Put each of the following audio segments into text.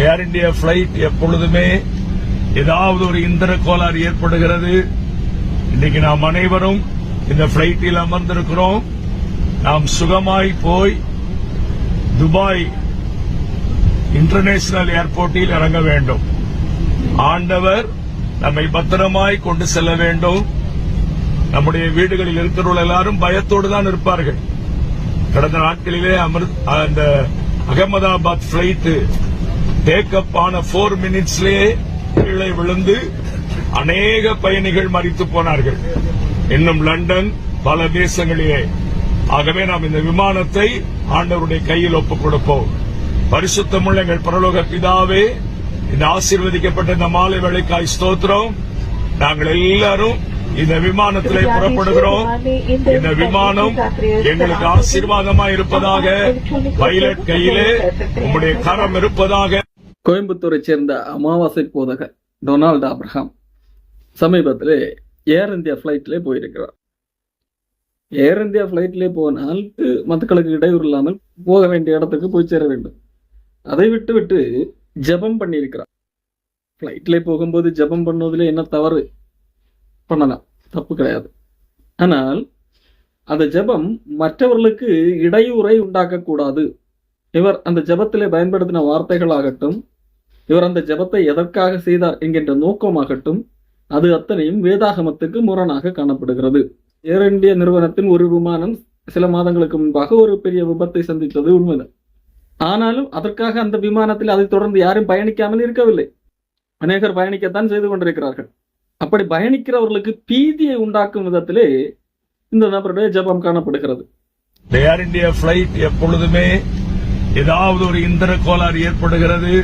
ஏர் India flight எப்பொழுதுமே ஏதாவது ஒரு இந்திர கோளாறு ஏற்படுகிறது. இன்னைக்கு நாம் அனைவரும் இந்த பிளைட்டில் அமர்ந்திருக்கிறோம். நாம் சுகமாய் போய் துபாய் இன்டர்நேஷனல் ஏர்போர்ட்டில் இறங்க வேண்டும். ஆண்டவர் நம்மை பத்திரமாய் கொண்டு செல்ல வேண்டும். நம்முடைய வீடுகளில் இருக்கிறவர்கள் எல்லாரும் பயத்தோடு தான் இருப்பார்கள். கடந்த நாட்களிலே அமிர்த் அந்த அகமதாபாத் பிளைட்டு டேக்கப் ஆன போர் மினிட்ஸ்லேயே கீழே விழுந்து அநேக பயணிகள் மறித்து போனார்கள். இன்னும் லண்டன் பல தேசங்களிலே. ஆகவே நாம் இந்த விமானத்தை ஆண்டவருடைய கையில் ஒப்புக் கொடுப்போம். பரிசுத்தமுள்ள எங்கள் பரலோக பிதாவே இந்த ஆசீர்வதிக்கப்பட்ட இந்த மாலை வேலைக்காய் ஸ்தோத்திரம். நாங்கள் எல்லாரும் இந்த விமானத்திலே புறப்படுகிறோம். இந்த விமானம் எங்களுக்கு ஆசீர்வாதமா இருப்பதாக பைலட் கையிலே உம்முடைய கரம் இருப்பதாக கோயம்புத்தூரை சேர்ந்த அமாவாசை போதகர் டொனால்டு அப்ரஹாம் சமீபத்தில் ஏர் இந்தியா ஃப்ளைட்லேயே போயிருக்கிறார். ஏர் இந்தியா ஃப்ளைட்லேயே போனால் மக்களுக்கு இடையூறு இல்லாமல் போக வேண்டிய இடத்துக்கு போய் சேர வேண்டும். அதை விட்டு விட்டு ஜெபம் பண்ணியிருக்கிறார். ஃப்ளைட்லேயே போகும்போது ஜெபம் பண்ணுவதில் என்ன தவறு? பண்ணலாம். தப்பு கிடையாது. ஆனால் அந்த ஜெபம் மற்றவர்களுக்கு இடையூறை உண்டாக்கக்கூடாது. இவர் அந்த ஜபத்திலே பயன்படுத்தின வார்த்தைகளாகட்டும் இவர் அந்த ஜபத்தை எதற்காக செய்தார் என்கின்ற நோக்கமாகட்டும் அது அத்தனையும் வேதாகமத்துக்கு முரணாக காணப்படுகிறது. ஏர் இந்தியா நிறுவனத்தின் ஒரு விமானம் சில மாதங்களுக்கு முன்பாக ஒரு பெரிய விபத்தை சந்தித்தது உண்மைதான். ஆனாலும் அதற்காக அந்த விமானத்தில் அதை தொடர்ந்து யாரும் பயணிக்காமல் இருக்கவில்லை. அநேகர் பயணிக்கத்தான் செய்து கொண்டிருக்கிறார்கள். அப்படி பயணிக்கிறவர்களுக்கு பீதியை உண்டாக்கும் விதத்திலே இந்த நபருடைய ஜபம் காணப்படுகிறது. ஏர் இந்தியா பிளைட் எப்பொழுதுமே ஏதாவது ஒரு இந்திர கோளாறு ஏற்படுகிறது.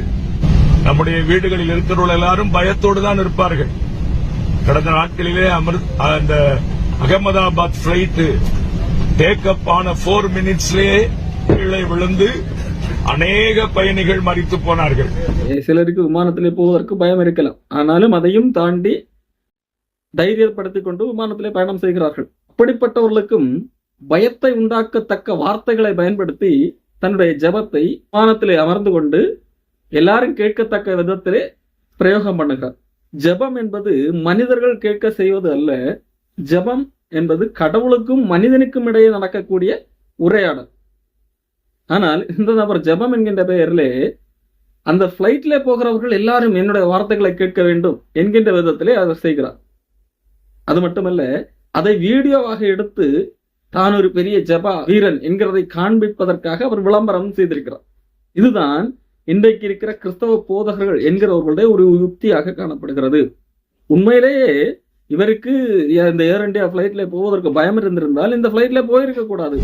நம்முடைய வீடுகளில் இருக்கிறவர்கள் எல்லாரும் பயத்தோடு தான் இருப்பார்கள். கடந்த நாட்களிலே அமிர்த் அந்த அகமதாபாத் பிளைட் டேக்கப் ஆன போர் மினிட்ஸ்லேயே கீழே விழுந்து அநேக பயணிகள் மறித்து போனார்கள். சிலருக்கு விமானத்திலே போவதற்கு பயம் இருக்கலாம். ஆனாலும் அதையும் தாண்டி தைரியப்படுத்திக் கொண்டு விமானத்திலே பயணம் செய்கிறார்கள். அப்படிப்பட்டவர்களுக்கும் பயத்தை உண்டாக்கத்தக்க வார்த்தைகளை பயன்படுத்தி தன்னுடைய ஜெபத்தை விமானத்திலே அமர்ந்து கொண்டு எல்லாரும் கேட்கத்தக்க விதத்திலே பிரயோகம் பண்ணுகிறார் ஜெபம் என்பது மனிதர்கள் கேட்க செய்வது அல்ல. ஜெபம் என்பது கடவுளுக்கும் மனிதனுக்கும் இடையே நடக்கக்கூடிய உரையாடல். ஆனால் இந்த நபர் ஜெபம் என்கின்ற பெயரிலே அந்த பிளைட்ல போகிறவர்கள் எல்லாரும் என்னுடைய வார்த்தைகளை கேட்க வேண்டும் என்கின்ற விதத்திலே அவர் செய்கிறார். அது மட்டுமல்ல அதை வீடியோவாக எடுத்து தான் ஒரு பெரிய ஜபா வீரன் என்கிறதை காண்பிப்பதற்காக அவர் விளம்பரம் செய்திருக்கிறார். இதுதான் இன்றைக்கு இருக்கிற கிறிஸ்தவ போதகர்கள் என்கிறவர்களுடைய ஒரு யுக்தியாக காணப்படுகிறது. உண்மையிலேயே இவருக்கு இந்த ஏர் இந்தியா பிளைட்ல போவதற்கு பயம் இருந்திருந்தால் இந்த பிளைட்ல போயிருக்க கூடாது.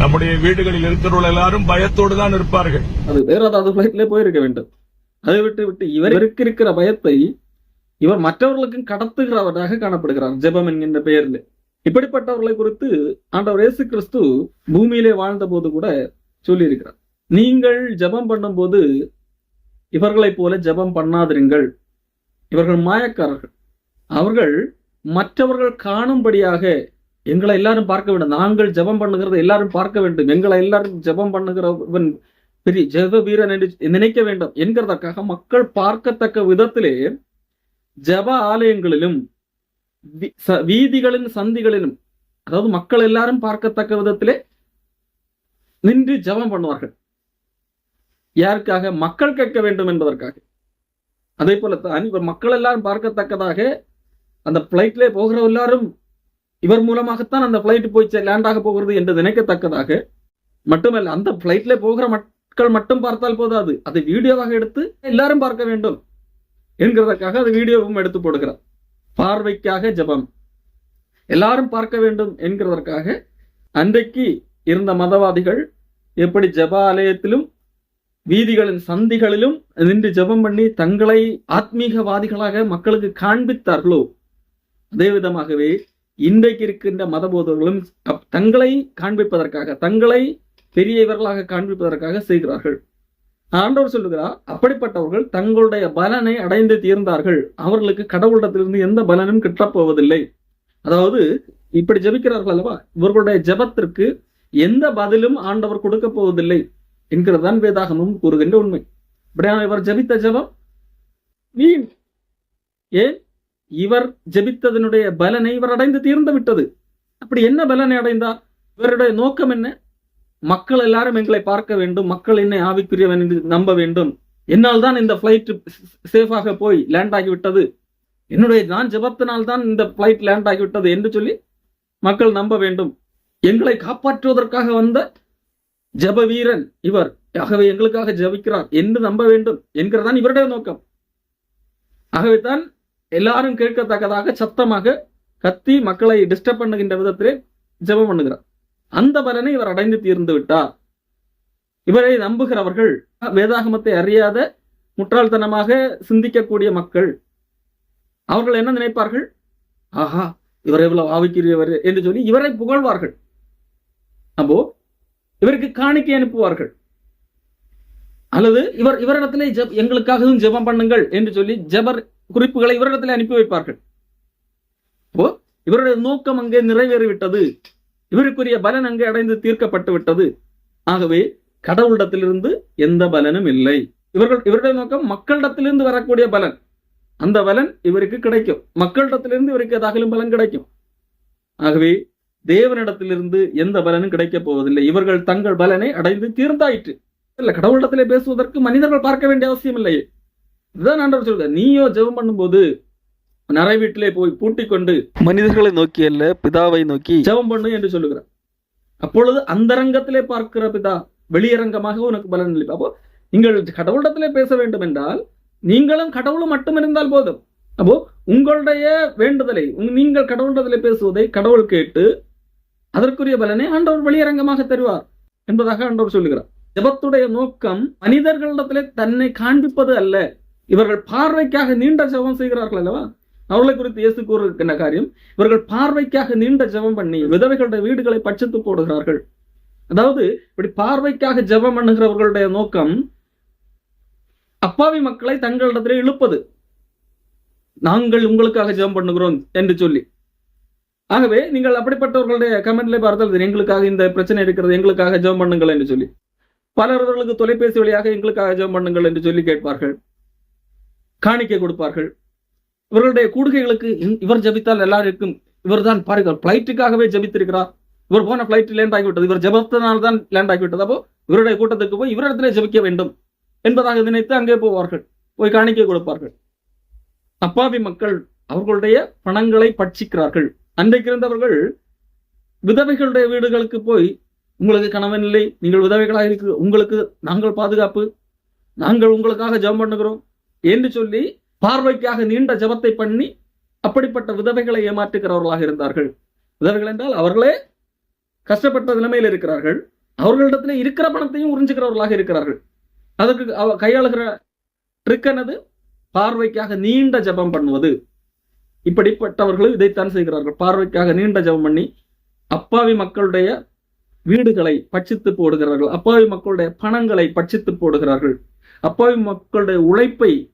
நம்முடைய வீடுகளில் இருக்கிறவர்கள் எல்லாரும் பயத்தோடு தான் இருப்பார்கள். அது வேற ஏதாவது பிளைட்ல போயிருக்க வேண்டும். அதை விட்டு விட்டு இவருக்கு இருக்கிற பயத்தை இவர் மற்றவர்களுக்கும் கடத்துகிறவராக காணப்படுகிறார் ஜெபம் என்கின்ற பெயரில். இப்படிப்பட்டவர்களை குறித்து ஆண்டவர் இயேசு கிறிஸ்து பூமியிலே வாழ்ந்த போது கூட சொல்லியிருக்கிறார். நீங்கள் ஜெபம் பண்ணும்போது இவர்களைப் போல ஜெபம் பண்ணாதிருங்கள். இவர்கள் மாயக்காரர்கள். அவர்கள் மற்றவர்கள் காணும்படியாக எங்களை எல்லாரும் பார்க்க வேண்டும். நாங்கள் ஜெபம் பண்ணுகிறத எல்லாரும் பார்க்க வேண்டும். எங்களை எல்லாரும் ஜெபம் பண்ணுகிறவன் பெரிய ஜெப வீரன் என்று நினைக்க வேண்டும் என்கிறதற்காக மக்கள் பார்க்கத்தக்க விதத்திலே ஜெப ஆலயங்களிலும் வீதிகளின் சந்திகளிலும் அதாவது மக்கள் எல்லாரும் பார்க்கத்தக்க விதத்திலே நின்று ஜெபம் பண்ணுவார்கள். யாருக்காக? மக்கள் கேட்க வேண்டும் என்பதற்காக. அதே போலத்தான் இவர் மக்கள் எல்லாரும் பார்க்கத்தக்கதாக அந்த பிளைட்ல போகிற எல்லாரும் இவர் மூலமாகத்தான் அந்த பிளைட் போய் லேண்ட் ஆக போகிறது என்று நினைக்கத்தக்கதாக. மட்டுமல்ல அந்த பிளைட்ல போகிற மக்கள் மட்டும் பார்த்தால் போதாது. அதை வீடியோவாக எடுத்து எல்லாரும் பார்க்க வேண்டும் என்கிறதற்காக அது வீடியோவும் எடுத்து போடுகிறார். பார்வைக்காக ஜெபம். எல்லாரும் பார்க்க வேண்டும் என்கிறதற்காக அன்றைக்கு இருந்த மதவாதிகள் எப்படி ஜெப ஆலயத்திலும் வீதிகளின் சந்திகளிலும் நின்று ஜெபம் பண்ணி தங்களை ஆத்மீகவாதிகளாக மக்களுக்கு காண்பித்தார்களோ? அதே விதமாகவே இன்றைக்கு இருக்கின்ற மதபோதர்களும் தங்களை காண்பிப்பதற்காக தங்களை பெரியவர்களாக காண்பிப்பதற்காக செய்கிறார்கள். ஆண்டவர் சொல்லுகிறார் அப்படிப்பட்டவர்கள் தங்களுடைய பலனை அடைந்து தீர்ந்தார்கள். அவர்களுக்கு கடவுளிடத்திலிருந்து எந்த பலனும் கிட்டப்போவதில்லை. அதாவது இப்படி ஜெபிக்கிறார்கள் அல்லவா? இவர்களுடைய ஜெபத்திற்கு எந்த பதிலும் ஆண்டவர் கொடுக்க போவதில்லை. என்கிறதுதான் வேதாகமும் கூறுகின்ற உண்மை. இப்படியான இவர் ஜெபித்த ஜெபம்? வீண் ஏன்? இவர் ஜபித்ததனுடைய பலனை இவர் அடைந்து தீர்ந்து விட்டது. அப்படி என்ன பலனை அடைந்தார்? இவருடைய நோக்கம் என்ன? மக்கள் எல்லாரும் எங்களை பார்க்க வேண்டும். மக்கள் என்னை ஆவிக்குரியவன் என்று நம்ப வேண்டும். என்னால் தான் இந்த பிளைட் சேஃபாக போய் லேண்ட் ஆகிவிட்டது? என்னுடைய நான் ஜெபத்தினால் தான் இந்த பிளைட் லேண்ட் ஆகிவிட்டது என்று சொல்லி மக்கள் நம்ப வேண்டும். எங்களை காப்பாற்றுவதற்காக வந்த ஜெப வீரன் இவர் ஆகவே எங்களுக்காக ஜபிக்கிறார் என்று நம்ப வேண்டும் என்கிறதான் இவருடைய நோக்கம். ஆகவே தான் எல்லாரும் கேட்கத்தக்கதாக சத்தமாக கத்தி மக்களை டிஸ்டர்ப் பண்ணுகின்ற விதத்திலே ஜெபம் பண்ணுகிறார். அந்த பலனை இவர் அடைந்து தீர்ந்து விட்டார். இவரை நம்புகிறவர்கள் வேதாகமத்தை அறியாத முட்டாள்தனமாக சிந்திக்கக்கூடிய மக்கள் அவர்கள் என்ன நினைப்பார்கள்? ஆஹா இவர் எவ்வளவு ஆவிக்கிறவர் என்று சொல்லி இவரை புகழ்வார்கள். அப்போ இவருக்கு காணிக்கை அனுப்புவார்கள். அல்லது இவர் இவரிடத்திலே ஜப் எங்களுக்காகவும் ஜெபம் பண்ணுங்கள் என்று சொல்லி ஜபர் குறிப்புகளை இவரிடத்திலே அனுப்பி வைப்பார்கள். ஓ இவருடைய நோக்கம் அங்கே நிறைவேறிவிட்டது. இவருக்குரிய பலன் அங்கே அடைந்து தீர்க்கப்பட்டு விட்டது. ஆகவே கடவுளிடத்திலிருந்து எந்த பலனும் இல்லை. இவர்கள் இவருடைய நோக்கம் மக்களிடத்திலிருந்து வரக்கூடிய பலன். அந்த பலன் இவருக்கு கிடைக்கும். மக்களிடத்திலிருந்து இவருக்கு ஏதாகலும் பலன் கிடைக்கும். ஆகவே தேவனிடத்திலிருந்து எந்த பலனும் கிடைக்கப் போவதில்லை. இவர்கள் தங்கள் பலனை அடைந்து தீர்ந்தாயிற்று. இல்ல கடவுளிடத்திலே பேசுவதற்கு மனிதர்கள் பார்க்க வேண்டிய அவசியம் இல்லையே. இதுதான் ஆண்டவர் சொல்றார். நீயோ ஜெபம் பண்ணும்போது நரை வீட்டிலே போய் பூட்டிக் கொண்டு மனிதர்களை நோக்கி அல்ல பிதாவை நோக்கி ஜெபம் பண்ணு என்று சொல்லுகிறார். அப்பொழுது அந்தரங்கத்திலே பார்க்கிற பிதா வெளியரங்கமாக உனக்கு பலன் அளிப்பார் அப்போ நீங்கள் கடவுளிடத்திலே பேச வேண்டும் என்றால் நீங்களும் கடவுளும் மட்டும் இருந்தால் போதும். அப்போ உங்களுடைய வேண்டுதலை நீங்கள் கடவுளிடத்திலே பேசுவதை கடவுள் கேட்டு அதற்குரிய பலனை ஆண்டவர் வெளியரங்கமாக தருவார் என்பதாக ஆண்டவர் சொல்லுகிறார். ஜெபத்துடைய நோக்கம் மனிதர்களிடத்திலே தன்னை காண்பிப்பது அல்ல. இவர்கள் பார்வைக்காக நீண்ட ஜெபம் செய்கிறார்கள் அல்லவா? அவர்களை குறித்து இயேசு கூறுகின்ற காரியம் இவர்கள் பார்வைக்காக நீண்ட ஜெபம் பண்ணி விதவைகளுடைய வீடுகளை பட்சத்து போடுகிறார்கள். அதாவது இப்படி பார்வைக்காக ஜெபம் பண்ணுகிறவர்களுடைய நோக்கம் அப்பாவி மக்களை தங்களிடத்திலே இழுப்பது. நாங்கள் உங்களுக்காக ஜெபம் பண்ணுகிறோம் என்று சொல்லி. ஆகவே நீங்கள் அப்படிப்பட்டவர்களுடைய கமெண்ட்ல பார்த்தால் எங்களுக்காக இந்த பிரச்சனை இருக்கிறது எங்களுக்காக ஜெபம் பண்ணுங்கள் என்று சொல்லி. பலர்களுக்கு தொலைபேசி வழியாக எங்களுக்காக ஜெபம் பண்ணுங்கள் என்று சொல்லி கேட்பார்கள். காணிக்கை கொடுப்பார்கள். இவர்களுடைய கூடுகைகளுக்கு இவர் ஜெபித்தால் எல்லாருக்கும் இவர் தான் பாருங்கள் பிளைட்டுக்காகவே ஜெபித்திருக்கிறார். இவர் போன பிளைட் லேண்ட் ஆகிவிட்டது இவர் ஜபத்தினால் தான் லேண்ட் ஆகிவிட்டது. அப்போ இவருடைய கூட்டத்துக்கு போய் இவரிடத்திலே ஜெபிக்க வேண்டும் என்பதாக நினைத்து அங்கே போவார்கள் போய் காணிக்கை கொடுப்பார்கள். அப்பாவி மக்கள் அவர்களுடைய பணங்களை பட்சிக்கிறார்கள். அன்றைக்கு இருந்தவர்கள் விதவைகளுடைய வீடுகளுக்கு போய் உங்களுக்கு கணவன் இல்லை நீங்கள் விதவைகளாக இருக்கு உங்களுக்கு நாங்கள் பாதுகாப்பு நாங்கள் உங்களுக்காக ஜெபம் பண்ணுகிறோம் என்று சொல்லி பார்வைக்காக நீண்ட ஜெபத்தை பண்ணி அப்படிப்பட்ட விதவைகளை ஏமாற்றுகிறவர்களாக இருந்தார்கள். விதவைகள் என்றால் அவர்களே கஷ்டப்பட்ட நிலைமையில் இருக்கிறார்கள். அவர்களிடத்துல இருக்கிற பணத்தையும் உறிஞ்சுகிறவர்களாக இருக்கிறார்கள். அதற்கு அவ கையாளுகிற ட்ரிக் என்னது? பார்வைக்காக நீண்ட ஜெபம் பண்ணுவது. இப்படிப்பட்டவர்களும் இதைத்தான் செய்கிறார்கள். பார்வைக்காக நீண்ட ஜெபம் பண்ணி அப்பாவி மக்களுடைய வீடுகளை பட்சித்து போடுகிறார்கள். அப்பாவி மக்களுடைய பணங்களை பட்சித்து போடுகிறார்கள். அப்பாவி மக்களுடைய உழைப்பை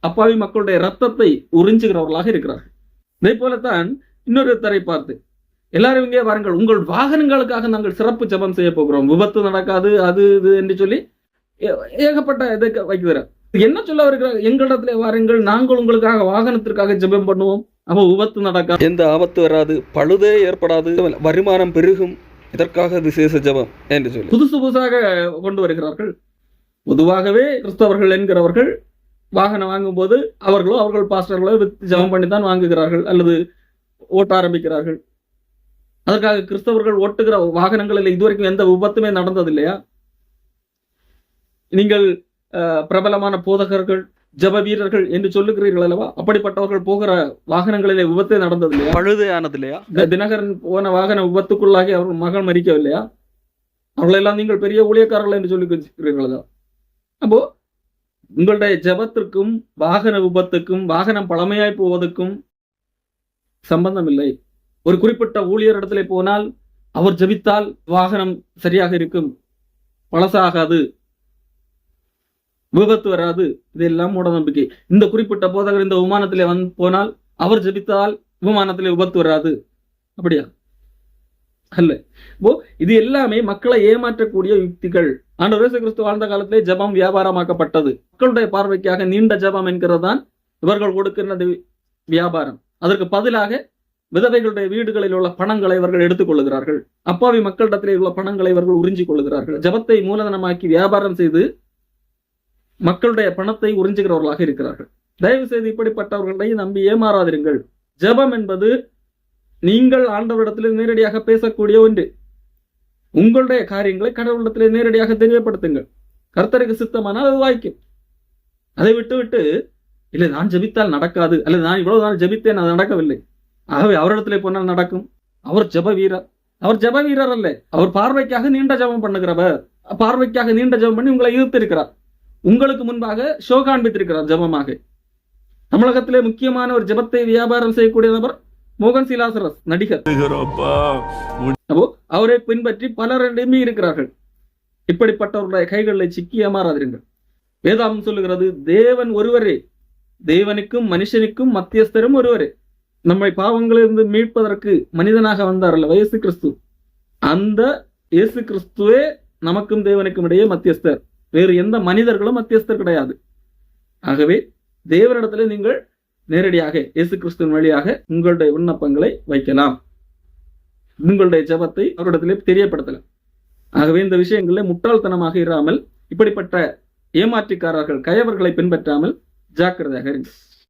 அப்பாவி மக்களுடைய ரத்தத்தை உறிஞ்சுகிறவர்களாக இருக்கிறார்கள். இதே போலத்தான் இன்னொரு தரை பார்த்து எல்லாரும் இங்கே வாருங்கள். உங்கள் வாகனங்களுக்காக நாங்கள் சிறப்பு ஜெபம் செய்ய போகிறோம். விபத்து நடக்காது அது இது என்று சொல்லி ஏ- ஏகப்பட்ட இதை வைக்கிறார். என்ன சொல்ல வருகிறார் எங்களிடத்திலே வாருங்கள் நாங்கள் உங்களுக்காக வாகனத்திற்காக ஜெபம் பண்ணுவோம். அப்போ விபத்து நடக்காது. எந்த ஆபத்து வராது பழுதே ஏற்படாது வருமானம் பெருகும் இதற்காக விசேஷ ஜெபம் என்று சொல்லி. புதுசு புதுசாக கொண்டு வருகிறார்கள். பொதுவாகவே கிறிஸ்தவர்கள் என்கிறவர்கள் வாகனம் வாங்கும்போது அவர்களோ அவர்கள் பாஸ்டர்களோ வித்து ஜெபம் பண்ணி தான் வாங்குகிறார்கள் அல்லது ஓட்ட ஆரம்பிக்கிறார்கள். அதற்காக கிறிஸ்தவர்கள் ஓட்டுகிற வாகனங்களில் இதுவரைக்கும் எந்த விபத்துமே நடந்தது இல்லையா நீங்கள் பிரபலமான போதகர்கள் ஜெப வீரர்கள் என்று சொல்லுகிறீர்கள் அல்லவா? அப்படிப்பட்டவர்கள் போகிற வாகனங்களிலே விபத்தே நடந்தது இல்லையா பழுதே ஆனது இல்லையா தினகரன் போன வாகன விபத்துக்குள்ளாகி அவர் மகள் மறிக்கவில்லையா? அவர்களெல்லாம் நீங்கள் பெரிய ஊழியக்காரர்கள் என்று சொல்லி வச்சிருக்கிறீர்களா அப்போ உங்களுடைய ஜெபத்திற்கும் வாகன விபத்துக்கும் வாகனம் பழமையாய் போவதற்கும் சம்பந்தம் இல்லை ஒரு குறிப்பிட்ட ஊழியரிடத்திலே போனால் அவர் ஜெபித்தால் வாகனம் சரியாக இருக்கும். பழசாகாது. விபத்து வராது. இதெல்லாம் மூட நம்பிக்கை இந்த குறிப்பிட்ட போதகர் இந்த விமானத்திலே வந்து போனால் அவர் ஜெபித்தால் விமானத்திலே விபத்து வராது. அப்படியா? அல்ல. இப்போ இது எல்லாமே மக்களை ஏமாற்றக்கூடிய யுக்திகள். ஆண்டவர் இயேசு கிறிஸ்து வாழ்ந்த காலத்திலே ஜெபம் வியாபாரமாக்கப்பட்டது. மக்களுடைய பார்வைக்காக நீண்ட ஜெபம் என்கிறதுதான் இவர்கள் கொடுக்கிற வியாபாரம். அதற்கு பதிலாக விதவைகளுடைய வீடுகளில் உள்ள பணங்களை இவர்கள் எடுத்துக் கொள்ளுகிறார்கள். அப்பாவி மக்களிடத்திலே உள்ள பணங்களை இவர்கள் உறிஞ்சிக் கொள்ளுகிறார்கள். ஜெபத்தை மூலதனமாக்கி வியாபாரம் செய்து மக்களுடைய பணத்தை உறிஞ்சுகிறவர்களாக இருக்கிறார்கள். தயவு செய்து இப்படிப்பட்டவர்களை நம்பி ஏமாறாதிருங்கள். ஜெபம் என்பது நீங்கள் ஆண்டவரிடத்தில் நேரடியாக பேசக்கூடிய ஒன்று. உங்களுடைய காரியங்களை கடவுளிடத்திலே நேரடியாக தெரியப்படுத்துங்கள். கர்த்தருக்கு சித்தமானால் அது வாய்க்கும். அதை விட்டு விட்டு இல்லை நான் ஜெபித்தால் நடக்காது அல்லது நான் இவ்வளவு நாள் ஜெபித்தேன் அது நடக்கவில்லை. ஆகவே அவரிடத்துல போனால் நடக்கும்? அவர் ஜெப வீரர் அவர் ஜெப வீரர் அல்ல. அவர் பார்வைக்காக நீண்ட ஜெபம் பண்ணுகிறவர். பார்வைக்காக நீண்ட ஜெபம் பண்ணி உங்களை ஈர்த்திருக்கிறார் உங்களுக்கு முன்பாக ஷோ காண்பித்திருக்கிறார் ஜெபமாக. தமிழகத்திலே முக்கியமான ஒரு ஜெபத்தை வியாபாரம் செய்யக்கூடிய நபர் மோகன் சிலாசரஸ் நடிகர். அப்போ அவரை பின்பற்றி பலர் நம்பி இருக்கிறார்கள். இப்படிப்பட்டவருடைய கைகளில் சிக்கி ஏமாறாதிருங்கள் வேதாம் சொல்லுகிறது தேவன் ஒருவரே தேவனுக்கும் மனுஷனுக்கும் மத்தியஸ்தரும் ஒருவரே. நம்மை பாவங்களிலிருந்து மீட்பதற்கு மனிதனாக வந்தார் அல்ல இயேசு கிறிஸ்து. அந்த இயேசு கிறிஸ்துவே நமக்கும் தேவனுக்கும் இடையே மத்தியஸ்தர். வேறு எந்த மனிதர்களும் மத்தியஸ்தர் கிடையாது. ஆகவே தேவனிடத்தில் நீங்கள் நேரடியாக இயேசு கிறிஸ்துவின் வழியாக உங்களுடைய விண்ணப்பங்களை வைக்கலாம். உங்களுடைய ஜெபத்தை அவரிடத்திலே தெரியப்படுத்தலாம். ஆகவே இந்த விஷயங்களில் முட்டாள்தனமாக இராமல் இப்படிப்பட்ட ஏமாற்றிக்காரர்கள் கயவர்களை பின்பற்றாமல் ஜாக்கிரதையாக இருங்கள்.